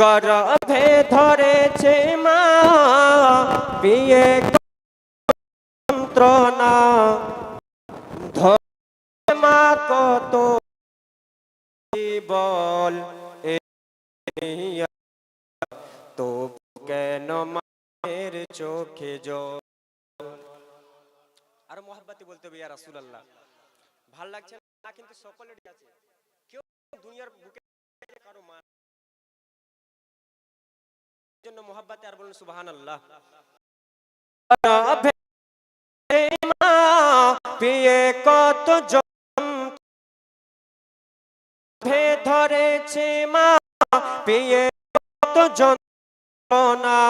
গর্ভে ধরেছে মা, বিয়ে ধরে মা, কত বল তো কেন মায়ের চোখে জল? আর মোহাব্বতে বলতে হবে ভালো লাগছে না, কিন্তু সকলেরই আছে। কেউ দুনিয়ার বুকে জন্য মোহাব্বতে আর বলুন সুবহানাল্লাহ। মা পিয়ে কত ভে ধরেছে মা পিয়ে কত যন্ত্রণা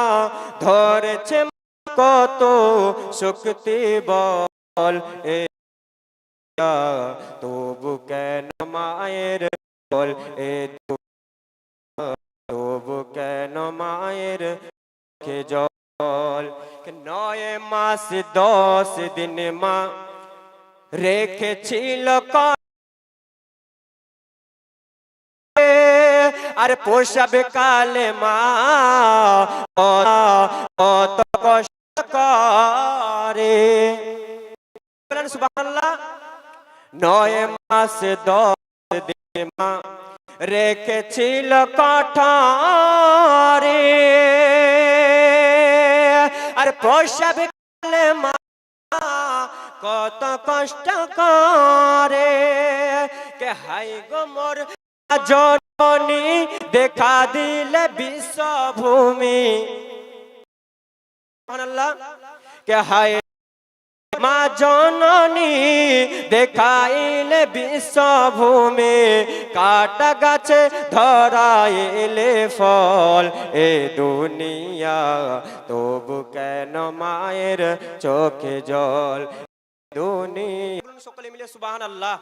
ধরেছে কত শক্তি বল এ তবু কেন মায়ের বল এ তবু কেন মায়ের চোখে জল? নয় মাস, দশ দিন মা রেখেছিল ক- আর পোষাবে কালে মা কত কষ্ট করে। নয় মাস, দশ দিন মা রেখেছিল কাঠারে। আর প্রসব মা কত কষ্ট করে। কে হাই গো মোর দেখা দিলে বিশ্বভূমি। কে হায় মা জননী দেখাইলে বিশ্বভূমি, কাটা গাছে ধরাইলে ফল এ দুনিয়া। তবু কেন মায়ের চোখে জল? দুনিয়া। সকলে মিলে সুবাহান আল্লাহ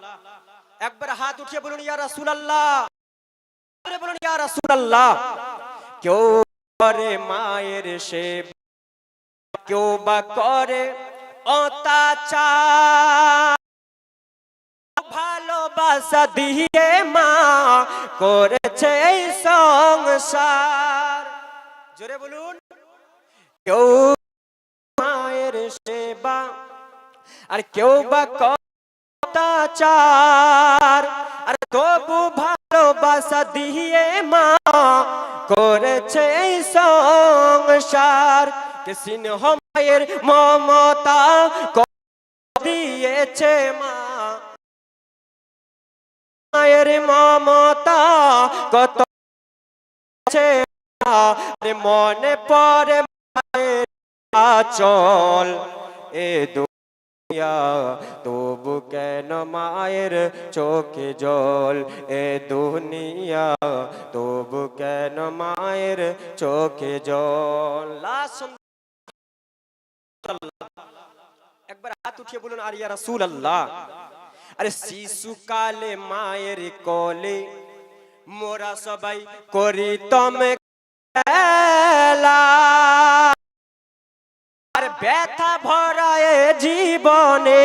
একবার হাত উঠিয়ে বলুন, ইয়া রাসূল আল্লাহ বলুন, ইয়া রাসূল আল্লাহ কেউ করে মায়ের সেবা, কেউ বা করে অত্যাচার। ভালোবাসা দিয়ে মা করেছে সংসার। জোরে বলুন। কেউ মায়ের সেবা আর কেউ বা অত্যাচার। আর তবু ভালোবাসা দিয়ে মা করেছে সংসার। কে সিংহ মায়ের মমতা দিয়েছে মা। মায়ের মমতা কত মনে পরে মায়ের আচল। এ দুনিয়া, তবু কেন মায়ের চোখে জল? এ দুনিয়া, তবু কেন মায়ের চোখে জল? লাস্ট একবার হাত উঠিয়ে বলুন, আর ইয়া রাসূল আল্লাহ আরে শিশু কালে, মায়ের কোলে, মোরা সবাই করি তমে আর ব্যথা ভরায় জীবনে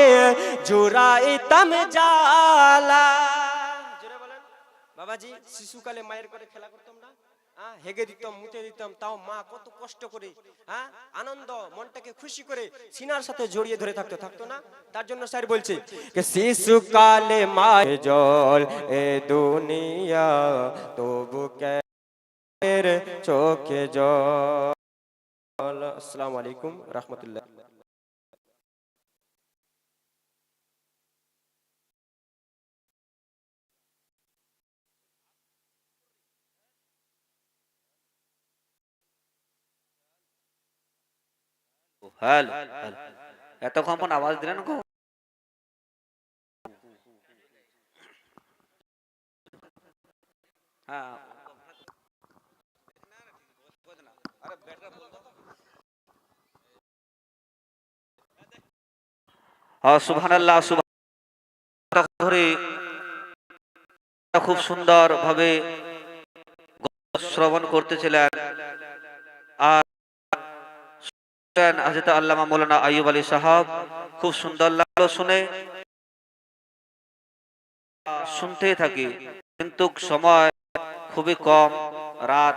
জুড়াইতাম জালা জোরে বলেন, বাবাজি শিশুকালে মায়ের করে খেলা করতাম না? হ্যাঁ, হেগে দিতাম মুতে দিতাম তাও মা কত কষ্ট করে হ্যাঁ আনন্দ মনটাকে খুশি করে সিনার সাথে জড়িয়ে ধরে থাকতো থাকতো না? তার জন্য স্যার বলছে শিশুকালে মায়ের জল এ দুনিয়া তবু চোখে জল? আসসালামু আলাইকুম রহমতুল্লাহ। Hello hello. এতক্ষণ আওয়াজ দিলেন হ্যাঁ। সুবহান ধরে খুব সুন্দর ভাবে শ্রবণ করতেছিলেন। আর হাজরত আল্লামা মৌলানা আইয়ুব আলী সাহাব। খুব সুন্দর লাগল শুনে। শুনতেই থাকি, কিন্তু সময় খুবই কম, রাত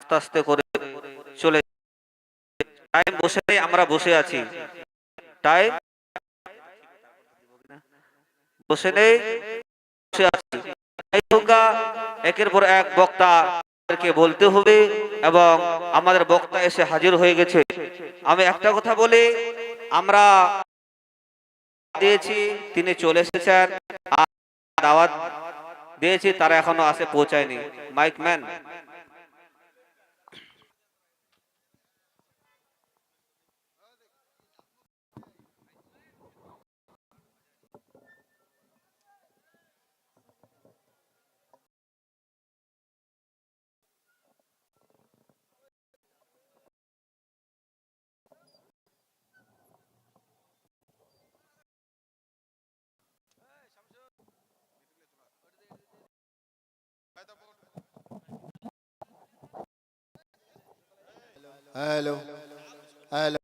আস্তে আস্তে করে চলে টাইম বসে আমরা বসে আছি। টাইম বসে নেই, বসে আছি। একের পর এক বক্তা কে বলতে হবে এবং আমাদের বক্তা এসে হাজির হয়ে গেছে। আমি একটা কথা বলি, আমরা দিয়েছি, তিনি চলে এসেছেন দাওয়াত দিয়েছি, তারা এখনও আসে পৌঁছায়নি। Mike man. Hello hello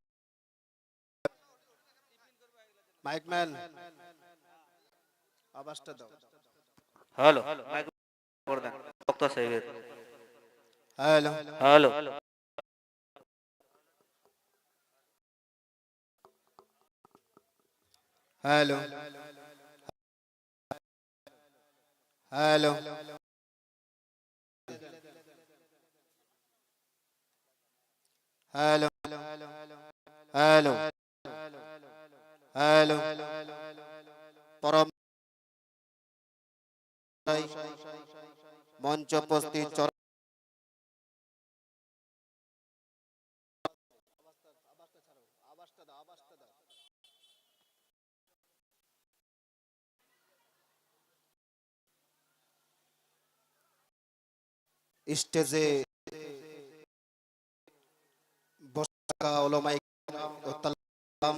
mike man আওয়াজটা দাও হ্যালো মাইক করে দেন বক্তা সাহেবের hello hello hello hello hello hello hello পরম মঞ্চ উপস্থিত স্টেজে বসে থাকা ওলামায়ে কেরাম ও তালাম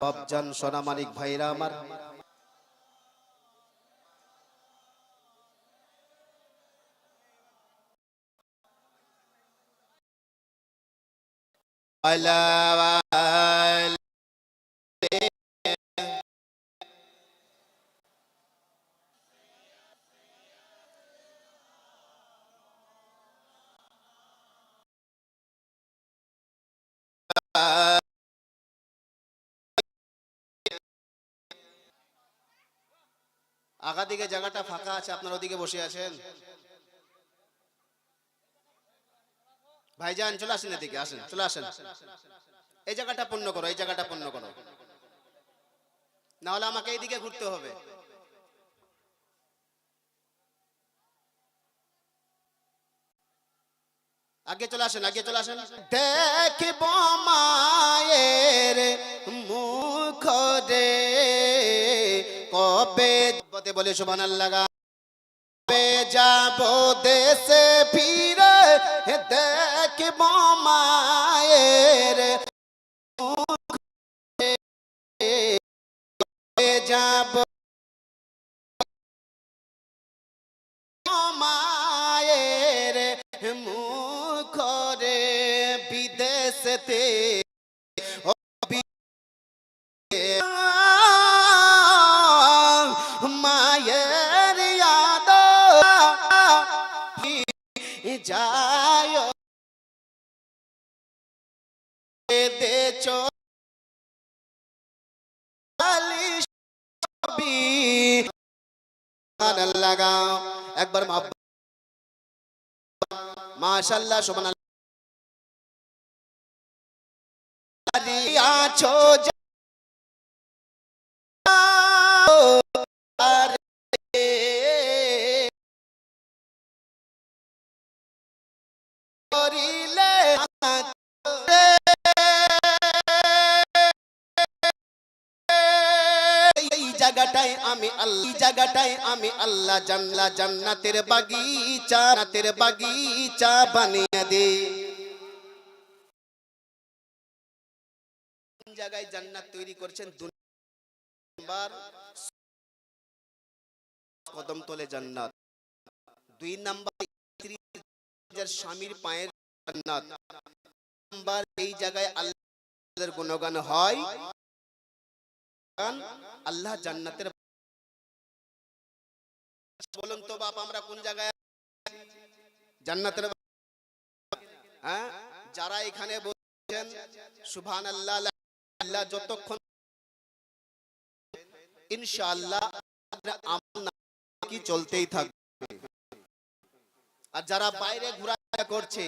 বাবজান সোনামানিক ভাইরা আমার। আলা আগা দিকে জায়গাটা ফাঁকা আছে, আপনার ওদিকে বসে আছেন? ভাইজান, চলে আসেন এদিকে, আসেন, চলে আসেন। এই জায়গাটা পূর্ণ করো, এই জায়গাটা পূর্ণ করো। না হলে আমাকে এইদিকে ঘুরতে হবে। আগে চলে আসেন, আগে চলে আসেন। দেখব মায়ের বতে বলে সুবহান আল্লাহ যাব দেশে ফিরে দেখব মায়ের যাব মায়ের মুখ রে বিদেশতে মাশাল্লাহ সুবহান আছো করিলে আল্লাহ আমি আল্লাহ জানলা জান্নাতের বাগিচা জান্নাতের বাগিচা বানিয়ে দে। জায়গায় জান্নাত তৈরি করছেন? কদম তলে জান্নাত। দুই নাম্বার স্বামীর পায়ের জান্নাত। নাম্বার এই জায়গায় আল্লাহর গুণগান হয়। আল্লাহ জান্নাতের বলুন তো বাপ, আমরা কোন জায়গায় জান্নাতের হ্যাঁ? যারা এখানে বলছেন সুবহান আল্লাহ আল্লাহ যতক্ষণ ইনশাআল্লাহ কি চলতেই থাকবে। আর যারা বাইরে ঘোরাফেরা করছে,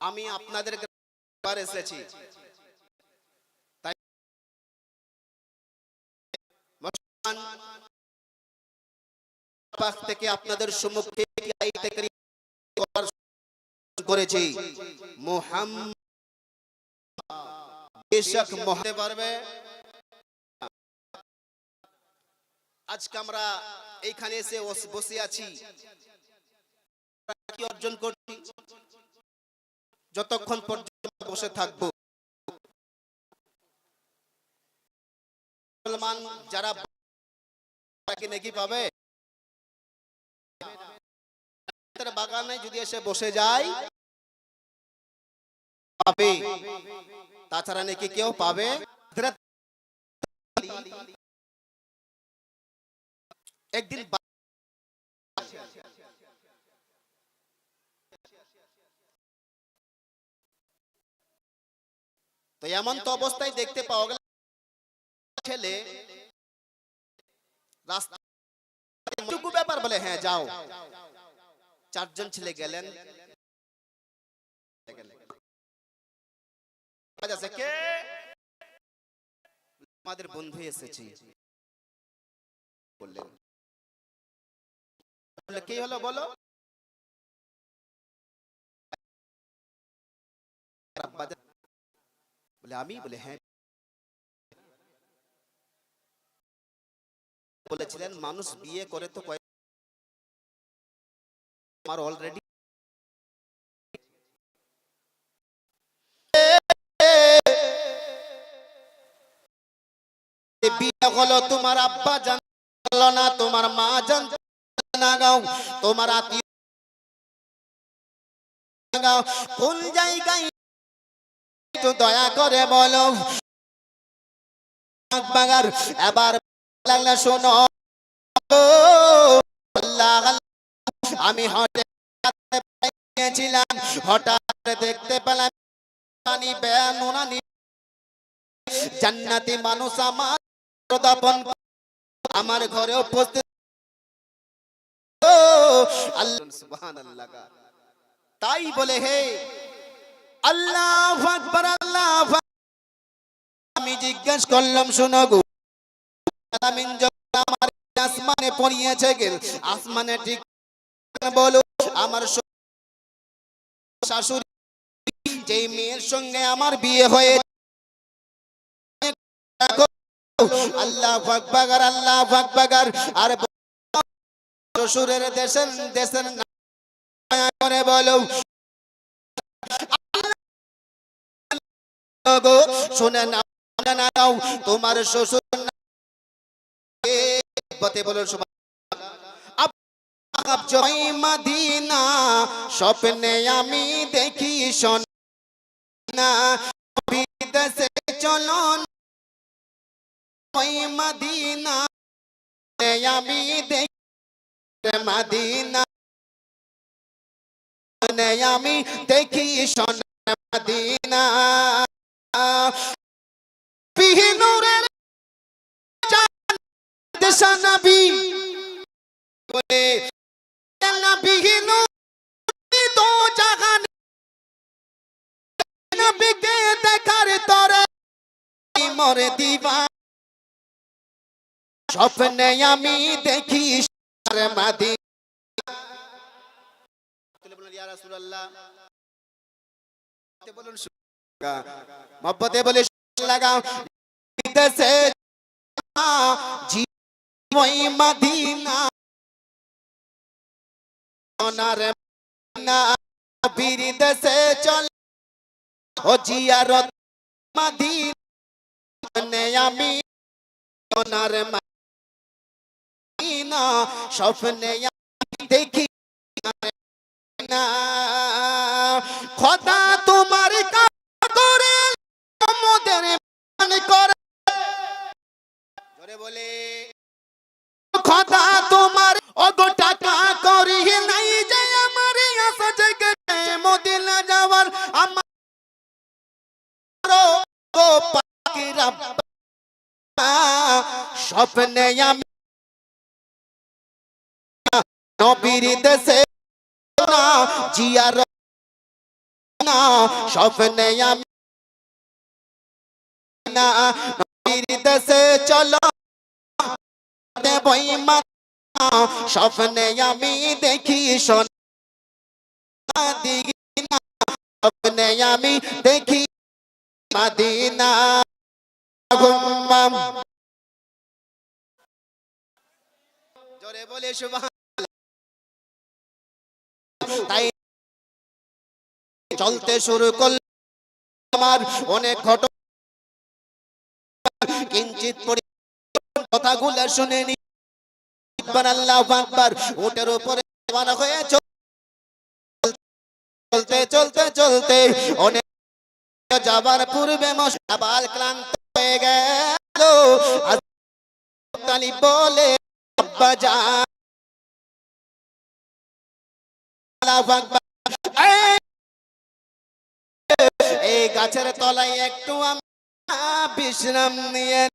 আমি আপনাদের এসেছি। তাই পাক থেকে আপনাদের সম্মুখে করেছি। পারবে। আজকে আমরা এইখানে এসে বসে আছি। কি অর্জন করছি? যতক্ষণ পর্যন্ত বসে থাকব। মুসলমান যারা নাকি পাবে? তার বাগানে যদি এসে বসে যায়, পাবে। তাছাড়া নাকি কেউ পাবে? একদিন তো এমন তো অবস্থায় দেখতে পাওয়া গেল, ছেলে রাস্তা ব্যাপার বলে হ্যাঁ যাও। চারজন ছেলে গেলেন। আমাদের বন্ধু এসেছি। বললেন। কি হলো বলো? বলে আমি? বলে হ্যাঁ। বলেছিলেন, মানুষ বিয়ে করে তো কয়েক আমার অলরেডি বিয়ে হলো তোমার আব্বা জানলো না তোমার মা না গাও তোমার আত্মীয় কোন জায়গায় দয়া করে বলো। এবার লাগলে শোনো। আল্লাহ, আমি হঠাৎ গিয়েছিলাম হঠাৎ দেখতে পেলাম বেনুনানি জান্নাতি মানুষ আমার দাপন আমার ঘরে উপস্থিত তাই বলে হে আল্লাহ আল্লাহ আমি জিজ্ঞেস করলাম, শোনো গো আমার আসমানে পড়িয়েছে গেল আসমানে ঠিক বলো, আমার শাশুড়ি মেয়ের সঙ্গে আমার বিয়ে হয়ে আল্লাহ আল্লাহ আর শ্বশুরের দেশের দেশের করে বলো শুনে না তোমার শ্বশুর জয় মদিনা, স্বপ্নে আমি দেখি সোনা। বিদেশে চলো মদিনা আমি দেখি মদিনা। আমি দেখি সোনা মদিনা। পিহিনুরের নবীনু তো জাহান নবীকে দেখার তরে মরে দিবা। স্বপ্নে আমি দেখি মাদি। মহব্বতে বলে লাগাও। দেশে মদিনা। সোনার মদিনা বীর দেশে চল ও জিয়ারত আমি সোনার মদিনা স্বপ্নে দেখি না খোদা স্বপ্নে আমি নবীর দেশে না জিয়ার না স্বপ্নে আমি না নবীর দেশে চলো স্বপ্নে আমি দেখি সোনা দিনা স্বপ্নে আমি দেখি মাদিনা বলে তাই চলতে শুরু করল আমার অনেক ঘটনা কিঞ্চিত কথাগুলো শুনে নি আকবার আল্লাহ আকবার উটের উপরে হয়ে চলতে চলতে চলতে অনেক যাবার পূর্বে মশাবাল ক্লান্ত হয়ে গেল। তালি বলে এই- গাছের তলায় একটু আমি বিশ্রাম নিয়ে।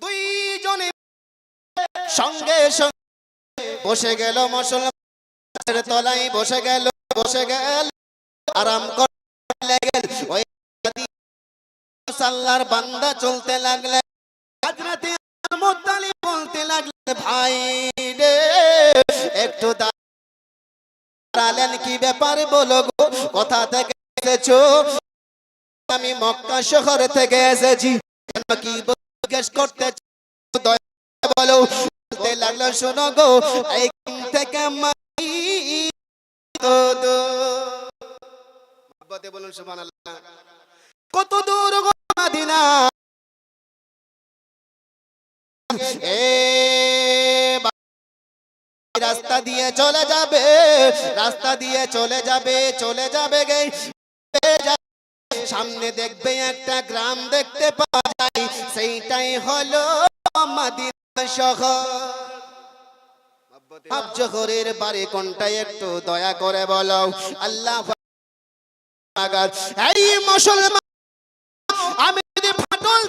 দুইজনে সঙ্গে সঙ্গে বসে গেল মুসলমানের তলায়, বসে গেল বসে গেল। আরাম করতে ওই সাল্লার বান্দা চলতে লাগলেন ভাই রে একটু দাঁড়ালেন কি ব্যাপার বলো গো? কোথা থেকে আমি মক্কা শহর থেকে এসেছি। কি জিজ্ঞেস করতে বলো লাগল, শোনো গো থেকে বলুন কত দূর গো মদিনা? রাস্তা দিয়ে চলে যাবে রাস্তা দিয়ে চলে যাবে চলে যাবে গে। সামনে দেখবে একটা গ্রাম দেখতে পাওয়া যায় সেইটাই হলো মাদিনা শহর। আব বাড়ি কোনটা একটু দয়া করে বলো। আল্লাহ এই মুসলমান আমি যদি ফাটল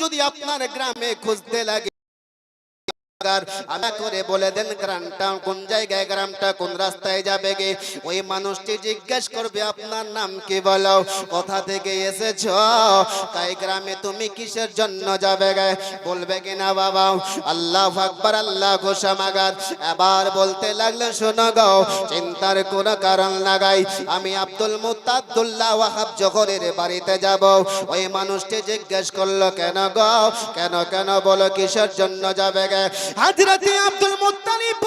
যদি আপনার গ্রামে খুঁজতে লাগে কোন রাস্তায় যাবে ওই মানুষটি জিজ্ঞেস করবে, আপনার নাম কি বলো? কোথা থেকে এসেছ? তাই তুমি কিসের জন্য যাবে এবার বলতে লাগল, শোনো গো, চিন্তার কোনো কারণ লাগাই। আমি আব্দুল মুতাদ্দুল্লাহ ওয়াহাব জহরের বাড়িতে যাব। ওই মানুষটি জিজ্ঞেস করল, কেন গো? কেন কেন বলো কিসের জন্য যাবে গে? হাজরাতে আব্দুল মুত্তালিব